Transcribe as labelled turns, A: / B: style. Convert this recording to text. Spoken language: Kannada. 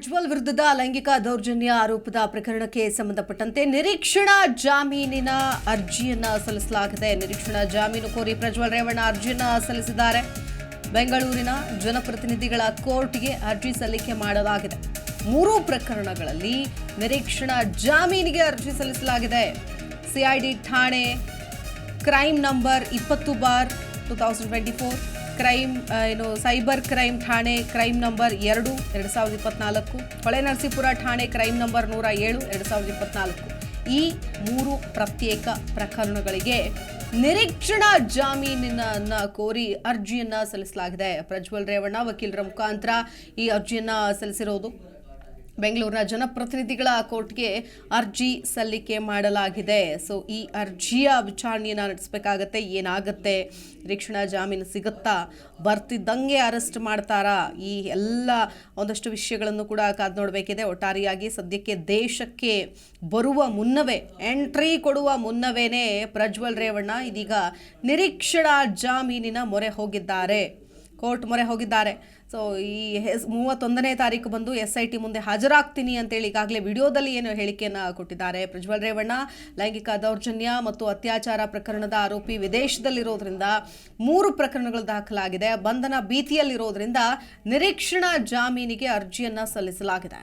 A: ಪ್ರಜ್ವಲ್ ವಿರುದ್ಧದ ಲೈಂಗಿಕ ದೌರ್ಜನ್ಯ ಆರೋಪದ ಪ್ರಕರಣಕ್ಕೆ ಸಂಬಂಧಪಟ್ಟಂತೆ ನಿರೀಕ್ಷಣಾ ಜಾಮೀನಿನ ಅರ್ಜಿಯನ್ನ ಸಲ್ಲಿಸಲಾಗಿದೆ. ನಿರೀಕ್ಷಣಾ ಜಾಮೀನು ಕೋರಿ ಪ್ರಜ್ವಲ್ ರೇವಣ್ಣ ಅರ್ಜಿಯನ್ನ ಸಲ್ಲಿಸಿದ್ದಾರೆ. ಬೆಂಗಳೂರಿನ ಜನಪ್ರತಿನಿಧಿಗಳ ಕೋರ್ಟ್ಗೆ ಅರ್ಜಿ ಸಲ್ಲಿಕೆ ಮಾಡಲಾಗಿದೆ. ಮೂರು ಪ್ರಕರಣಗಳಲ್ಲಿ ನಿರೀಕ್ಷಣಾ ಜಾಮೀನಿಗೆ ಅರ್ಜಿ ಸಲ್ಲಿಸಲಾಗಿದೆ. ಸಿಐಡಿ ಠಾಣೆ ಕ್ರೈಮ್ ನಂಬರ್ ಇಪ್ಪತ್ತು bar, two thousand twenty four. Crime ಏನು ಸೈಬರ್ ಕ್ರೈಮ್ ಠಾಣೆ ಕ್ರೈಮ್ ನಂಬರ್ ಎರಡು ಎರಡು ಸಾವಿರದ ಇಪ್ಪತ್ನಾಲ್ಕು ಹೊಳೆನರಸೀಪುರ ಠಾಣೆ ಕ್ರೈಮ್ ನಂಬರ್ ನೂರ ಏಳು, ಎರಡು ಸಾವಿರದ ಇಪ್ಪತ್ನಾಲ್ಕು. ಈ ಮೂರು ಪ್ರತ್ಯೇಕ ಪ್ರಕರಣಗಳಿಗೆ ನಿರೀಕ್ಷಣಾ ಜಾಮೀನಿನ ಕೋರಿ ಅರ್ಜಿಯನ್ನ ಸಲ್ಲಿಸಲಾಗಿದೆ. ಪ್ರಜ್ವಲ್ ರೇವಣ್ಣ, ವಕೀಲರ ಮುಖಾಂತರ ಈ ಅರ್ಜಿಯನ್ನ ಸಲ್ಲಿಸಿರೋದು. ಬೆಂಗಳೂರಿನ ಜನಪ್ರತಿನಿಧಿಗಳ ಕೋರ್ಟ್ಗೆ ಅರ್ಜಿ ಸಲ್ಲಿಕೆ ಮಾಡಲಾಗಿದೆ. ಸೊ, ಈ ಅರ್ಜಿಯ ವಿಚಾರಣೆಯನ್ನು ನಡೆಸಬೇಕಾಗತ್ತೆ, ಏನಾಗುತ್ತೆ? ನಿರೀಕ್ಷಣಾ ಜಾಮೀನು ಸಿಗುತ್ತಾ? ಬರ್ತಿದ್ದಂಗೆ ಅರೆಸ್ಟ್ ಮಾಡ್ತಾರಾ? ಈ ಎಲ್ಲ ಒಂದಷ್ಟು ವಿಷಯಗಳನ್ನು ಕೂಡ ಕಾದು ನೋಡಬೇಕಿದೆ. ಒಟ್ಟಾರೆಯಾಗಿ ಸದ್ಯಕ್ಕೆ ದೇಶಕ್ಕೆ ಬರುವ ಮುನ್ನವೇ, ಎಂಟ್ರಿ ಕೊಡುವ ಮುನ್ನವೇನೆ ಪ್ರಜ್ವಲ್ ರೇವಣ್ಣ ಇದೀಗ ನಿರೀಕ್ಷಣಾ ಜಾಮೀನಿನ ಮೊರೆ ಹೋಗಿದ್ದಾರೆ. ಕೋರ್ಟ್ ಮೊರೆ ಹೋಗಿದ್ದಾರೆ. ಸೊ ಈ ಹೆಸ್, ಮೂವತ್ತೊಂದನೇ ತಾರೀಕು ಬಂದು ಎಸ್ ಐ ಟಿ ಮುಂದೆ ಹಾಜರಾಗ್ತೀನಿ ಅಂತೇಳಿ ಈಗಾಗಲೇ ವಿಡಿಯೋದಲ್ಲಿ ಏನು ಹೇಳಿಕೆಯನ್ನು ಕೊಟ್ಟಿದ್ದಾರೆ. ಪ್ರಜ್ವಲ್ ರೇವಣ್ಣ, ಲೈಂಗಿಕ ದೌರ್ಜನ್ಯ ಮತ್ತು ಅತ್ಯಾಚಾರ ಪ್ರಕರಣದ ಆರೋಪಿ ವಿದೇಶದಲ್ಲಿರೋದ್ರಿಂದ ಮೂರು ಪ್ರಕರಣಗಳು ದಾಖಲಾಗಿದೆ. ಬಂಧನ ಭೀತಿಯಲ್ಲಿರೋದ್ರಿಂದ ನಿರೀಕ್ಷಣಾ ಜಾಮೀನಿಗೆ ಅರ್ಜಿಯನ್ನು ಸಲ್ಲಿಸಲಾಗಿದೆ.